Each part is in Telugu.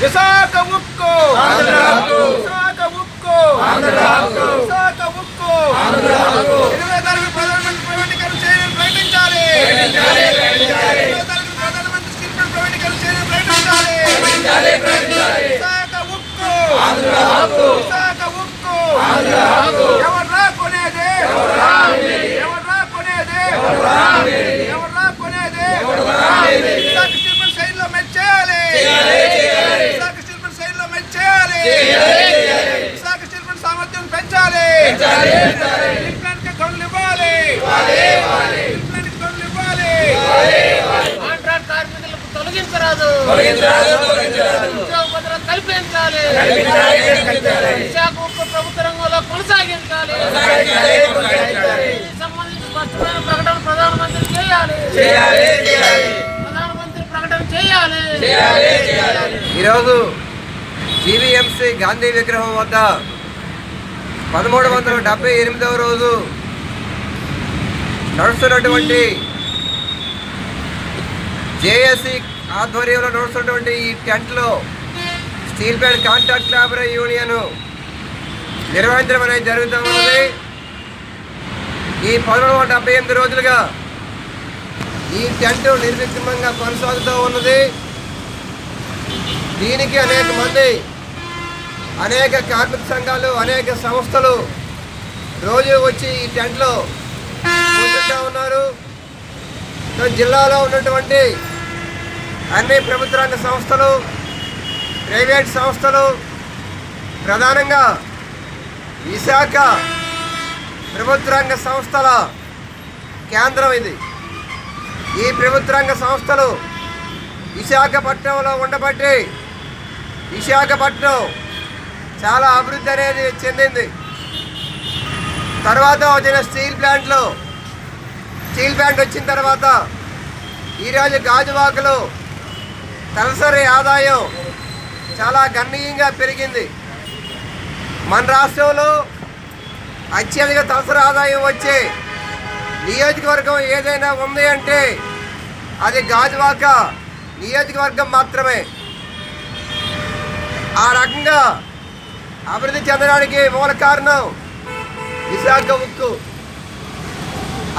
విశాఖ ఉక్కు విశాఖ ఉక్కు విశాఖ ఉక్కు ఇరవై తారీఖు ప్రధానమంత్రి ప్రైవేటీకరణ చేయని ప్రకటించాలి ఇరవై తారీఖు ప్రధానమంత్రి స్టీల్ ప్లాంట్ ప్రైవేటీకరణ చేయని ప్రకటించాలి విశాఖ ఉక్కు విశాఖ ఉక్కు ఎవర్రా కొనేది ఎవర్రా కొనేది ఎవర్రా కొనేది విశాఖ స్టీల్ ప్లాంట్ సైడ్లో మెచ్చేయాలి విశాఖ స్టీల్ ప్లాంట్ సైడ్లో మెచ్చేయాలి విశాఖ స్టీల్ ప్లాంట్ సామర్థ్యం పెంచాలి స్టీల్ ప్లాంట్కి గనులు ఇవ్వాలి స్టీల్ ప్లాంట్కి గనులు ఇవ్వాలి కాంట్రాక్ట్ కార్మికులకు తొలగించరాదు ఉద్యోగ భద్రత కల్పించాలి. విశాఖ ఉక్కు ప్రభుత్వ రంగంలో కొనసాగించాలి. దీనికి సంబంధించి స్పష్టమైన ప్రకటన ప్రధానమంత్రి చేయాలి. ప్రధానమంత్రి ప్రకటన చేయాలి. ఈరోజు జీవీఎంసీ గాంధీ విగ్రహం వద్ద పదమూడు వందల డెబ్బై ఎనిమిదవ రోజు నడుస్తున్నటువంటి జేఏసీ ఆధ్వర్యంలో నడుస్తున్నటువంటి ఈ టెంట్లో steel plant contract labour union నిర్వహించడం అనేది జరుగుతూ ఉన్నది. ఈ పదమూడు వందల డెబ్బై ఎనిమిది రోజులుగా ఈ టెంట్ నిర్విక్రమంగా కొనసాగుతూ ఉన్నది. దీనికి అనేక మంది అనేక కార్మిక సంఘాలు అనేక సంస్థలు రోజు వచ్చి ఈ టెంట్లో కూర్చుంటూ ఉన్నారు. జిల్లాలో ఉన్నటువంటి అన్ని ప్రభుత్వ రంగ సంస్థలు ప్రైవేట్ సంస్థలు ప్రధానంగా విశాఖ ప్రభుత్వ రంగ సంస్థల కేంద్రం ఇది. ఈ ప్రభుత్వ రంగ సంస్థలు విశాఖపట్నంలో ఉండబట్టి విశాఖపట్నం చాలా అభివృద్ధి అనేది చెందింది. తర్వాత వచ్చిన స్టీల్ ప్లాంట్లో స్టీల్ ప్లాంట్ వచ్చిన తర్వాత ఈరోజు గాజువాకలో తలసరి ఆదాయం చాలా గణనీయంగా పెరిగింది. మన రాష్ట్రంలో అత్యధిక తలసరి ఆదాయం వచ్చే నియోజకవర్గం ఏదైనా ఉంది అంటే అది గాజువాక నియోజకవర్గం మాత్రమే. ఆ రకంగా అభివృద్ధి చెందడానికి మూల కారణం విశాఖ ఉక్కు.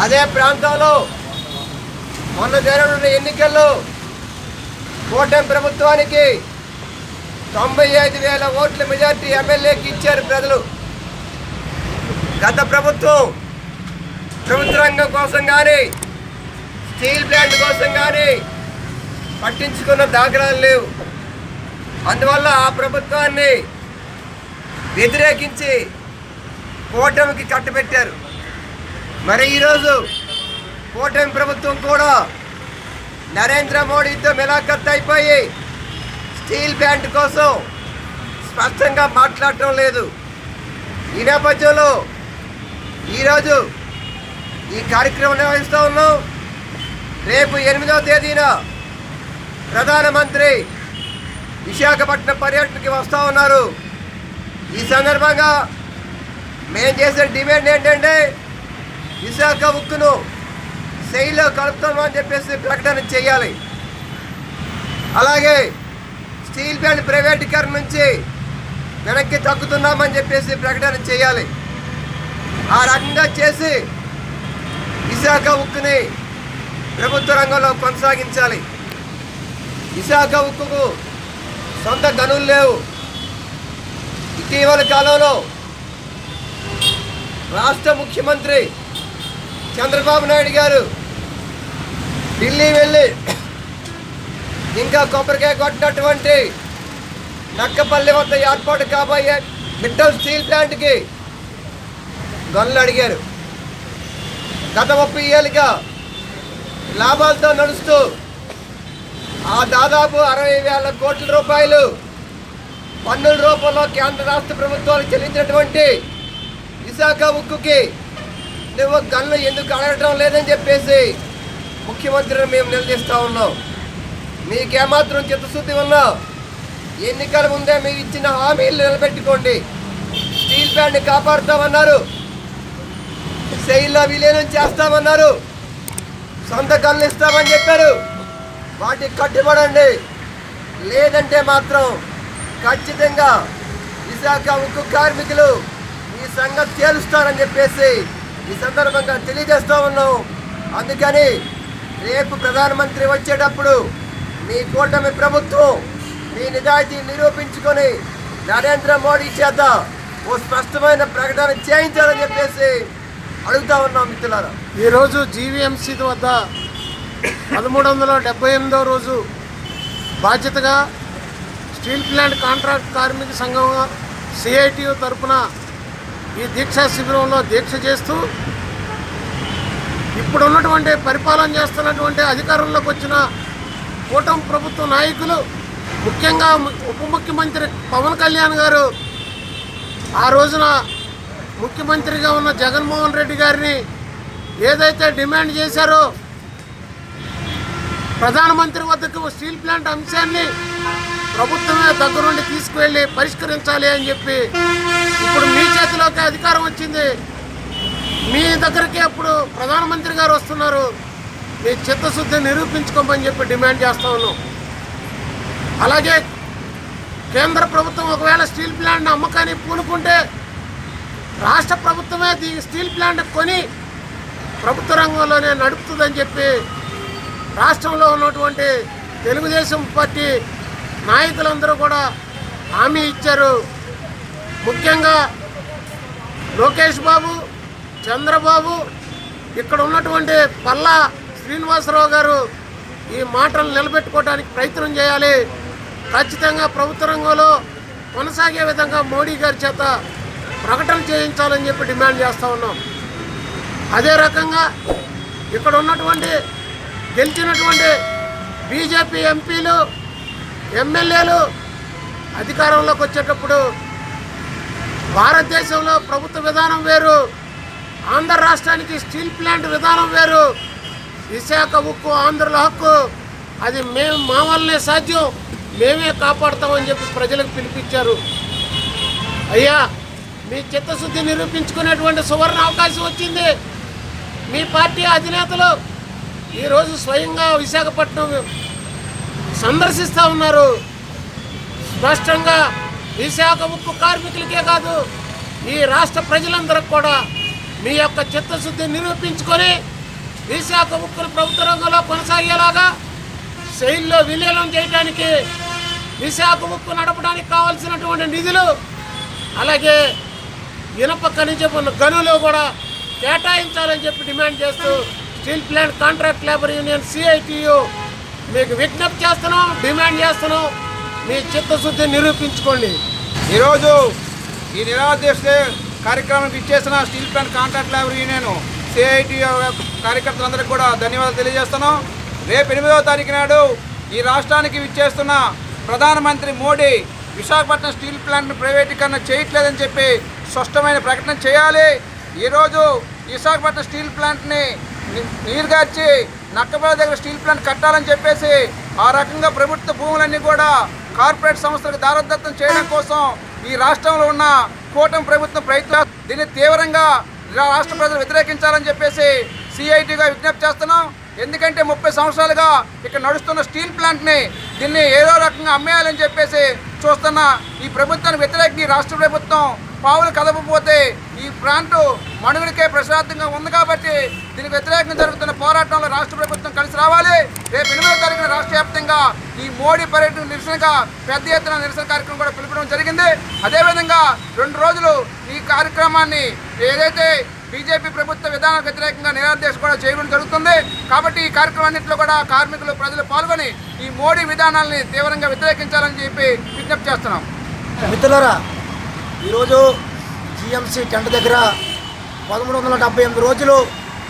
అదే ప్రాంతంలో మొన్న జరిగిన ఎన్నికల్లో కూటమి ప్రభుత్వానికి తొంభై ఐదు వేల ఓట్ల మెజార్టీ ఎమ్మెల్యేకి ఇచ్చారు ప్రజలు. గత ప్రభుత్వం ప్రభుత్వ రంగం కోసం కానీ స్టీల్ ప్లాంట్ కోసం కానీ పట్టించుకున్న దాఖలాలు లేవు. అందువల్ల ఆ ప్రభుత్వాన్ని వ్యతిరేకించి కూటమికి కట్టబెట్టారు. మరి ఈరోజు కూటమి ప్రభుత్వం కూడా నరేంద్ర మోడీతో మిలాఖత్ అయిపోయి స్టీల్ ప్లాంట్ కోసం స్పష్టంగా మాట్లాడటం లేదు. ఈ నేపథ్యంలో ఈరోజు ఈ కార్యక్రమం నిర్వహిస్తూ ఉన్నాం. రేపు ఎనిమిదవ తేదీన ప్రధానమంత్రి విశాఖపట్నం పర్యటనకి వస్తూ ఉన్నారు. ఈ సందర్భంగా మేము చేసే డిమాండ్ ఏంటంటే విశాఖ ఉక్కును శైలిలో కలుపుతామని చెప్పేసి ప్రకటన చేయాలి. అలాగే స్టీల్ ప్లాంట్ ప్రైవేటీకరణ నుంచి వెనక్కి తగ్గుతున్నామని చెప్పేసి ప్రకటన చేయాలి. ఆ రకంగా చేసి విశాఖ ఉక్కుని ప్రభుత్వ రంగంలో కొనసాగించాలి. విశాఖ ఉక్కుకు సొంత గనులు లేవు. ఇటీవల కాలంలో రాష్ట్ర ముఖ్యమంత్రి చంద్రబాబు నాయుడు గారు ఢిల్లీ వెళ్ళి ఇంకా కొబ్బరికాయ కొట్టినటువంటి నక్కపల్లి వద్ద ఏర్పాటు కాబోయే మిట్టల్ స్టీల్ ప్లాంట్కి గనులు అడిగారు. గత ముప్పై ఏళ్ళుగా లాభాలతో నడుస్తూ ఆ దాదాపు అరవై వేల కోట్ల రూపాయలు పన్నుల రూపంలో కేంద్ర రాష్ట్ర ప్రభుత్వాలు చెల్లించినటువంటి విశాఖ ఉక్కుకి నువ్వు గన్ను ఎందుకు అడగటం లేదని చెప్పేసి ముఖ్యమంత్రిని మేము నిలదీస్తా ఉన్నాం. మీకేమాత్రం చిత్తశుద్ధి ఉన్నా ఎన్నికల ముందే మీరు ఇచ్చిన హామీలు నిలబెట్టుకోండి. స్టీల్ ప్లాంట్ని కాపాడుతామన్నారు. శైలిలో విలీనం చేస్తామన్నారు. సొంత ఇస్తామని చెప్పారు. వాటికి కట్టుబడండి. లేదంటే మాత్రం ఖచ్చితంగా విశాఖ ఉక్కు కార్మికులు ఈ సంగతి తేలుస్తారని చెప్పేసి ఈ సందర్భంగా తెలియజేస్తూ ఉన్నాం. అందుకని రేపు ప్రధానమంత్రి వచ్చేటప్పుడు మీ కూటమి ప్రభుత్వం మీ నిజాయితీ నిరూపించుకొని నరేంద్ర మోడీ చేత ఓ స్పష్టమైన ప్రకటన చేయించాలని చెప్పేసి అడుగుతా ఉన్నాం మిత్రులారా. ఈరోజు జీవీఎంసీ వద్ద పదమూడు వందల డెబ్బై ఎనిమిదో రోజు బాధ్యతగా స్టీల్ ప్లాంట్ కాంట్రాక్ట్ కార్మిక సంఘం సిఐటియు తరపున ఈ దీక్షా శిబిరంలో దీక్ష చేస్తూ ఇప్పుడు ఉన్నటువంటి పరిపాలన చేస్తున్నటువంటి అధికారంలోకి వచ్చిన కూటమి ప్రభుత్వ నాయకులు ముఖ్యంగా ఉప ముఖ్యమంత్రి పవన్ కళ్యాణ్ గారు ఆ రోజున ముఖ్యమంత్రిగా ఉన్న జగన్మోహన్ రెడ్డి గారిని ఏదైతే డిమాండ్ చేశారో ప్రధానమంత్రి వద్దకు స్టీల్ ప్లాంట్ అంశాన్ని ప్రభుత్వమే దగ్గరుండి తీసుకువెళ్ళి పరిష్కరించాలి అని చెప్పి ఇప్పుడు మీ చేతిలోకి అధికారం వచ్చింది. మీ దగ్గరికి అప్పుడు ప్రధానమంత్రి గారు వస్తున్నారు. మీ చిత్తశుద్ధి నిరూపించుకోమని చెప్పి డిమాండ్ చేస్తా ఉన్నాం. అలాగే కేంద్ర ప్రభుత్వం ఒకవేళ స్టీల్ ప్లాంట్ అమ్మకాన్ని పూనుకుంటే రాష్ట్ర ప్రభుత్వమే ఈ స్టీల్ ప్లాంట్ కొని ప్రభుత్వ రంగంలోనే నడుపుతుందని చెప్పి రాష్ట్రంలో ఉన్నటువంటి తెలుగుదేశం పార్టీ నాయకులందరూ కూడా హామీ ఇచ్చారు. ముఖ్యంగా లోకేష్ బాబు చంద్రబాబు ఇక్కడ ఉన్నటువంటి పల్లా శ్రీనివాసరావు గారు ఈ మాటలు నిలబెట్టుకోవడానికి ప్రయత్నం చేయాలి. ఖచ్చితంగా ప్రభుత్వ రంగంలో కొనసాగే విధంగా మోడీ గారి చేత ప్రకటన చేయించాలని చెప్పి డిమాండ్ చేస్తూ ఉన్నాం. అదే రకంగా ఇక్కడ ఉన్నటువంటి గెలిచినటువంటి బీజేపీ ఎంపీలు ఎమ్మెల్యేలు అధికారంలోకి వచ్చేటప్పుడు భారతదేశంలో ప్రభుత్వ విధానం వేరు ఆంధ్ర రాష్ట్రానికి స్టీల్ ప్లాంట్ విధానం వేరు. విశాఖ ఉక్కు ఆంధ్రుల హక్కు. అది మేము మా వల్లనే సాధ్యం. మేమే కాపాడతామని చెప్పి ప్రజలకు పిలిపించారు. అయ్యా మీ చిత్తశుద్ధి నిరూపించుకునేటువంటి సువర్ణ అవకాశం వచ్చింది. మీ పార్టీ అధినేతలు ఈరోజు స్వయంగా విశాఖపట్నం సందర్శిస్తూ ఉన్నారు. స్పష్టంగా విశాఖ ఉక్కు కార్మికులకే కాదు ఈ రాష్ట్ర ప్రజలందరికి కూడా మీ యొక్క చిత్తశుద్ధి నిరూపించుకొని విశాఖ ఉక్కును ప్రభుత్వ రంగంలో కొనసాగేలాగా శైలిలో విలీనం చేయడానికి విశాఖ ఉక్కు నడపడానికి కావాల్సినటువంటి నిధులు అలాగే ఇనప ఖనిజపు గనులు కూడా కేటాయించాలని చెప్పి డిమాండ్ చేస్తూ steel plant contract labour union CITU మీకు విజ్ఞప్తి చేస్తున్నాం డిమాండ్ చేస్తున్నాం. మీ చిత్తశుద్ధి నిరూపించుకోండి. ఈరోజు ఈ నిరాదేశ కార్యక్రమానికి ఇచ్చేసిన steel plant contract labour union CITU కార్యకర్తలందరికీ కూడా ధన్యవాదాలు తెలియజేస్తున్నాం. రేపు ఎనిమిదవ తారీఖు నాడు ఈ రాష్ట్రానికి విచ్చేస్తున్న ప్రధానమంత్రి మోడీ విశాఖపట్నం స్టీల్ ప్లాంట్ను ప్రైవేటీకరణ చేయట్లేదని చెప్పి స్పష్టమైన ప్రకటన చేయాలి. ఈరోజు విశాఖపట్నం స్టీల్ ప్లాంట్ని నీరుగార్చి నక్కబల దగ్గర స్టీల్ ప్లాంట్ కట్టాలని చెప్పేసి ఆ రకంగా ప్రభుత్వ భూములన్నీ కూడా కార్పొరేట్ సంస్థలకు దారదత్తం చేయడం కోసం ఈ రాష్ట్రంలో ఉన్న కూటమి ప్రభుత్వం ప్రయత్నం దీన్ని తీవ్రంగా రాష్ట్ర ప్రజలు వ్యతిరేకించాలని చెప్పేసి సిఐటిగా విజ్ఞప్తి చేస్తున్నాం. ఎందుకంటే ముప్పై సంవత్సరాలుగా ఇక్కడ నడుస్తున్న స్టీల్ ప్లాంట్ని దీన్ని ఏదో రకంగా అమ్మేయాలని చెప్పేసి చూస్తున్న ఈ ప్రభుత్వాన్ని వ్యతిరేకి రాష్ట్ర ప్రభుత్వం పావులు కదపపోతే ఈ ప్రాంతం మనుగుడికే ప్రశాంతంగా ఉంది కాబట్టి దీనికి వ్యతిరేకంగా జరుగుతున్న పోరాటంలో రాష్ట్ర ప్రభుత్వం కలిసి రావాలి. రేపు ఎనిమిదో తారీఖున రాష్ట్ర వ్యాప్తంగా ఈ మోడీ పర్యటన నిరసనగా పెద్ద ఎత్తున నిరసన కార్యక్రమం కూడా పిలుపడం జరిగింది. అదేవిధంగా రెండు రోజులు ఈ కార్యక్రమాన్ని ఏదైతే బీజేపీ ప్రభుత్వ విధానాలకు వ్యతిరేకంగా నిరాదేశ కూడా చేయడం జరుగుతుంది. కాబట్టి ఈ కార్యక్రమాన్నింటిలో కూడా కార్మికులు ప్రజలు పాల్గొని ఈ మోడీ విధానాల్ని తీవ్రంగా వ్యతిరేకించాలని చెప్పి విజ్ఞప్తి చేస్తున్నాం. మిత్రులరా ఈరోజు జిఎంసీ టెంట్ దగ్గర పదమూడు వందల డెబ్బై ఎనిమిది రోజులు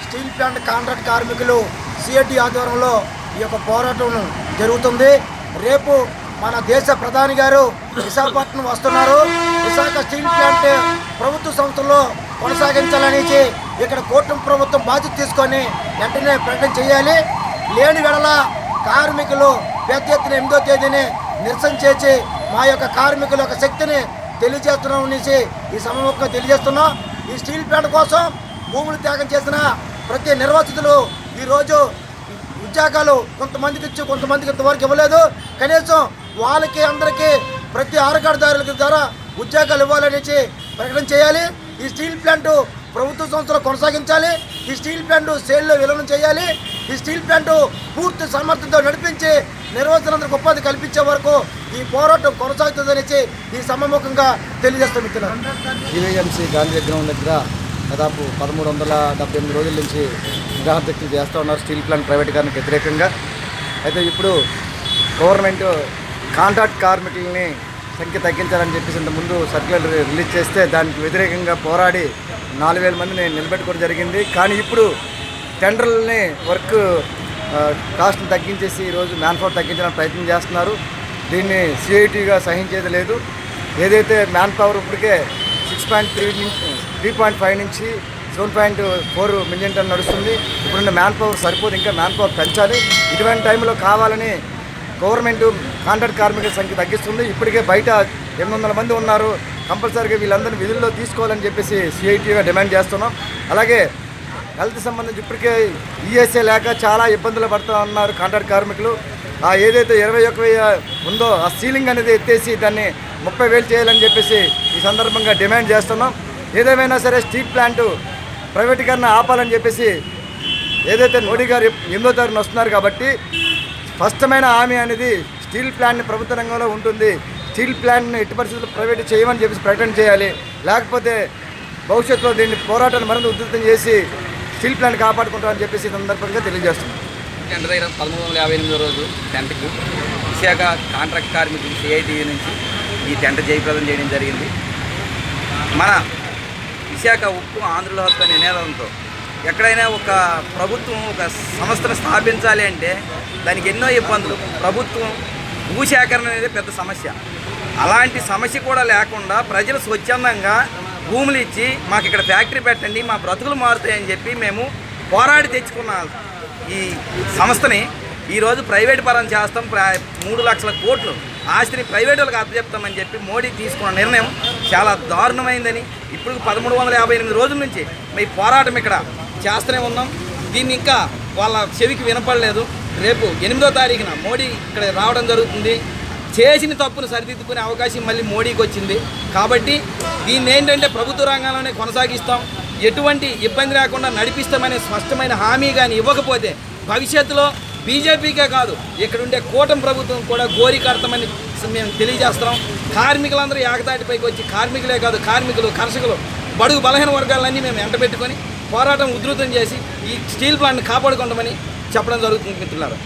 స్టీల్ ప్లాంట్ కాంట్రాక్ట్ కార్మికులు సిఐటి ఆధ్వర్యంలో ఈ యొక్క పోరాటం జరుగుతుంది. రేపు మన దేశ ప్రధాని గారు విశాఖపట్నం వస్తున్నారు. విశాఖ స్టీల్ ప్లాంట్ ప్రభుత్వ సంస్థల్లో కొనసాగించాలనేసి ఇక్కడ కూటమి ప్రభుత్వం బాధ్యత తీసుకొని వెంటనే ప్రకటన చేయాలి. లేని వేళ కార్మికులు పెద్ద ఎత్తున ఎనిమిదో తేదీని నిరసన చేసి మా యొక్క కార్మికుల యొక్క శక్తిని తెలియజేస్తున్నాం అనేసి ఈ సమయం తెలియజేస్తున్నాం. ఈ స్టీల్ ప్లాంట్ కోసం భూములు త్యాగం చేసిన ప్రతి నిర్వాసితులు ఈరోజు ఉద్యోగాలు కొంతమందికి ఇచ్చి కొంతమందికి ఇంతవరకు ఇవ్వలేదు. కనీసం వాళ్ళకి అందరికీ ప్రతి ఆరకాడదారుల ద్వారా ఉద్యోగాలు ఇవ్వాలనేసి ప్రకటన చేయాలి. ఈ స్టీల్ ప్లాంట్ ప్రభుత్వ సంస్థలు కొనసాగించాలి. ఈ స్టీల్ ప్లాంట్ సేల్లో విలీనం చేయాలి. ఈ స్టీల్ ప్లాంట్ పూర్తి సామర్థ్యంతో నడిపించి నిర్వచనందరికి ఉపాధి కల్పించే వరకు ఈ పోరాటం కొనసాగుతుందనేసి ఈ సమముఖంగా తెలియజేస్తాం మిత్రులు జీవీఎంసీ గాంధీ విగ్రహం దగ్గర దాదాపు పదమూడు వందల డెబ్బై ఎనిమిది రోజుల నుంచి నిరాహత్యక్తులు చేస్తూ ఉన్నారు స్టీల్ ప్లాంట్ ప్రైవేటీకరణకు వ్యతిరేకంగా. అయితే ఇప్పుడు గవర్నమెంట్ కాంట్రాక్ట్ కార్మికుల్ని సంఖ్య తగ్గించాలని చెప్పేసి ఇంత ముందు సర్క్యులర్ రిలీజ్ చేస్తే దానికి వ్యతిరేకంగా పోరాడి నాలుగు వేల మందిని నిలబెట్టుకోవడం జరిగింది. కానీ ఇప్పుడు టెండర్లని వర్క్ కాస్ట్ని తగ్గించేసి ఈరోజు మ్యాన్ పవర్ తగ్గించడానికి ప్రయత్నం చేస్తున్నారు. దీన్ని సిఐటిగా సహించేది లేదు. ఏదైతే మ్యాన్ పవర్ ఇప్పటికే సిక్స్ పాయింట్ త్రీ నుంచి త్రీ పాయింట్ ఫైవ్ నుంచి seven point four million ton నడుస్తుంది. ఇప్పుడున్న మ్యాన్ పవర్ సరిపోదు. ఇంకా మ్యాన్ పవర్ పెంచాలి. ఇటువంటి టైంలో కావాలని గవర్నమెంట్ కాంట్రాక్ట్ కార్మికుల సంఖ్య తగ్గిస్తుంది. ఇప్పటికే బయట ఎనిమిది వందల మంది ఉన్నారు. కంపల్సరీగా వీళ్ళందరినీ విధుల్లో తీసుకోవాలని చెప్పేసి సిఐటీగా డిమాండ్ చేస్తున్నాం. అలాగే హెల్త్ సంబంధించి ఇప్పటికే ఈఎస్ఏ లేక చాలా ఇబ్బందులు పడుతూ ఉన్నారు కాంట్రాక్ట్ కార్మికులు. ఆ ఏదైతే ఇరవై ఒక ఉందో ఆ సీలింగ్ అనేది ఎత్తేసి దాన్ని ముప్పై వేలు చేయాలని చెప్పేసి ఈ సందర్భంగా డిమాండ్ చేస్తున్నాం. ఏదేమైనా సరే స్టీల్ ప్లాంట్ ప్రైవేటీకరణ ఆపాలని చెప్పేసి ఏదైతే మోడీ గారు ఎనిమిదో తారీఖున వస్తున్నారు కాబట్టి స్పష్టమైన హామీ అనేది స్టీల్ ప్లాంట్ని ప్రభుత్వ రంగంలో ఉంటుంది. స్టీల్ ప్లాంట్ని ఎట్టి పరిస్థితుల్లో ప్రైవేట్ చేయమని చెప్పేసి ప్రకటన చేయాలి. లేకపోతే భవిష్యత్తులో దీన్ని పోరాటాన్ని మరింత ఉధృతం చేసి స్టీల్ ప్లాంట్ కాపాడుకుంటామని చెప్పేసి సందర్భంగా తెలియజేస్తున్నాం. టెంట్ దగ్గర పదమూడు వందల యాభై ఎనిమిదో రోజు టెంట్కి విశాఖ కాంట్రాక్ట్ కార్మికులు సిఐటి నుంచి ఈ టెంట్ జయప్రదం చేయడం జరిగింది. మన విశాఖ ఉప్పు ఆంధ్రుల హక్కు అనే నినాదంతో ఎక్కడైనా ఒక ప్రభుత్వం ఒక సంస్థను స్థాపించాలి అంటే దానికి ఎన్నో ఇబ్బందులు. ప్రభుత్వం భూసేకరణ అనేది పెద్ద సమస్య. అలాంటి సమస్య కూడా లేకుండా ప్రజలు స్వచ్ఛందంగా భూములు ఇచ్చి మాకు ఇక్కడ ఫ్యాక్టరీ పెట్టండి మా బ్రతుకులు మారుతాయని చెప్పి మేము పోరాడి తెచ్చుకున్న ఈ సంస్థని ఈరోజు ప్రైవేట్ పరం చేస్తాం. మూడు లక్షల కోట్లు ఆస్తిని ప్రైవేట్ వాళ్ళకి అప్పచెప్తామని చెప్పి మోడీ తీసుకున్న నిర్ణయం చాలా దారుణమైందని. ఇప్పుడు పదమూడు వందల యాభై ఎనిమిది రోజుల నుంచి మీ పోరాటం ఇక్కడ చేస్తూనే ఉన్నాం. దీన్ని ఇంకా వాళ్ళ చెవికి వినపడలేదు. రేపు ఎనిమిదో తారీఖున మోడీ ఇక్కడ రావడం జరుగుతుంది. చేసిన తప్పును సరిదిద్దుకునే అవకాశం మళ్ళీ మోడీకి వచ్చింది. కాబట్టి దీన్ని ఏంటంటే ప్రభుత్వ రంగంలోనే కొనసాగిస్తాం. ఎటువంటి ఇబ్బంది లేకుండా నడిపిస్తామనే స్పష్టమైన హామీ కానీ ఇవ్వకపోతే భవిష్యత్తులో బీజేపీకే కాదు ఇక్కడ ఉండే కూటమి ప్రభుత్వం కూడా గోరి మేము తెలియజేస్తున్నాం కార్మికులందరూ ఏకతాటిపైకి వచ్చి కార్మికులే కాదు కార్మికులు కర్షకులు బడుగు బలహీన వర్గాలన్నీ మేము ఎంటబెట్టుకొని పోరాటం ఉధృతం చేసి ఈ స్టీల్ ప్లాంట్ని కాపాడుకుంటామని చెప్పడం జరుగుతుంది మిత్రులారా.